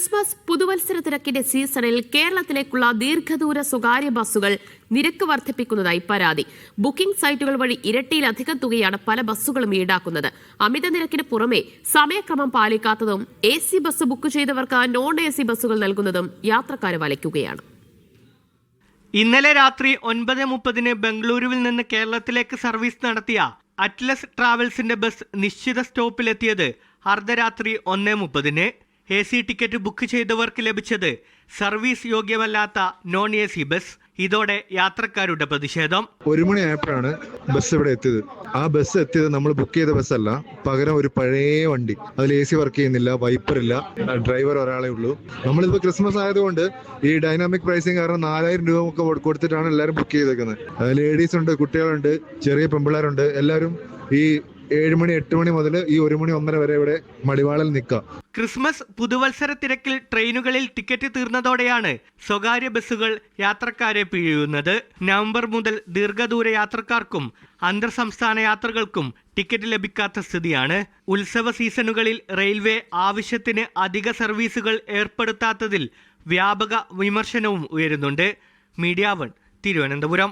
Christmas പുതുവത്സര തിരക്കിന്റെ സീസണിൽ കേരളത്തിലേക്കുള്ള ദീർഘദൂര സ്വകാര്യ ബസ്സുകൾ നിരക്ക് വർദ്ധിപ്പിക്കുന്നതായി പരാതി. ബുക്കിംഗ് സൈറ്റുകൾ വഴി ഇരട്ടിയിലധികം തുകയാണ് പല ബസ്സുകളും ഈടാക്കുന്നത്. അമിത നിരക്കിന് പുറമെ സമയക്രമം പാലിക്കാത്തതും എ സി ബസ് ബുക്ക് ചെയ്തവർക്ക് നോൺ എ സി ബസ്സുകൾ നൽകുന്നതും യാത്രക്കാരെ വലയ്ക്കുകയാണ്. ഇന്നലെ രാത്രി ഒൻപത് മുപ്പതിന് ബംഗളൂരുവിൽ നിന്ന് കേരളത്തിലേക്ക് സർവീസ് നടത്തിയ അറ്റ്ലസ് ട്രാവൽസിന്റെ ബസ് നിശ്ചിത സ്റ്റോപ്പിലെത്തിയത് അർദ്ധരാത്രി ഒന്ന് മുപ്പതിന്. എ സി ടിക്കറ്റ് ബുക്ക് ചെയ്തവർക്ക് ലഭിച്ചത് സർവീസ് യോഗ്യമല്ലാത്ത നോൺ എ സി ബസ്. ഇതോടെ യാത്രക്കാരുടെ പ്രതിഷേധം. ഒരു മണിയായപ്പോഴാണ് ബസ് ഇവിടെ എത്തിയത്. ആ ബസ് എത്തിയത് നമ്മൾ ബുക്ക് ചെയ്ത ബസ് അല്ല. പകരം ഒരു പഴയ വണ്ടി. അതിൽ എ സി വർക്ക് ചെയ്യുന്നില്ല വൈപ്പർ ഇല്ല. ഡ്രൈവർ ഒരാളെ ഉള്ളൂ. നമ്മളിപ്പോ ക്രിസ്മസ് ആയതുകൊണ്ട് ഈ ഡൈനാമിക് പ്രൈസിങ് കാരണം നാലായിരം രൂപ ഒക്കെ കൊടുത്തിട്ടാണ് എല്ലാവരും ബുക്ക് ചെയ്തേക്കുന്നത്. ലേഡീസ് ഉണ്ട് കുട്ടികളുണ്ട് ചെറിയ പെമ്പിള്ളേരുണ്ട്. എല്ലാവരും ഈ ഏഴ് മണി എട്ട് മണി മുതൽ ഈ ഒരു മണി ഒന്നര വരെ ഇവിടെ മടിവാളിൽ നിൽക്കാം ക്രിസ്മസ് പുതുവത്സര തിരക്കിൽ ട്രെയിനുകളിൽ ടിക്കറ്റ് തീർന്നതോടെയാണ് സ്വകാര്യ ബസ്സുകൾ യാത്രക്കാരെ പിഴിയുന്നത്. നവംബർ മുതൽ ദീർഘദൂര യാത്രക്കാർക്കും അന്തർ സംസ്ഥാന യാത്രകൾക്കും ടിക്കറ്റ് ലഭിക്കാത്ത സ്ഥിതിയാണ്. ഉത്സവ സീസണുകളിൽ റെയിൽവേ ആവശ്യത്തിന് അധിക സർവീസുകൾ ഏർപ്പെടുത്താത്തതിൽ വ്യാപക വിമർശനവും ഉയരുന്നുണ്ട്. Media One Thiruvananthapuram.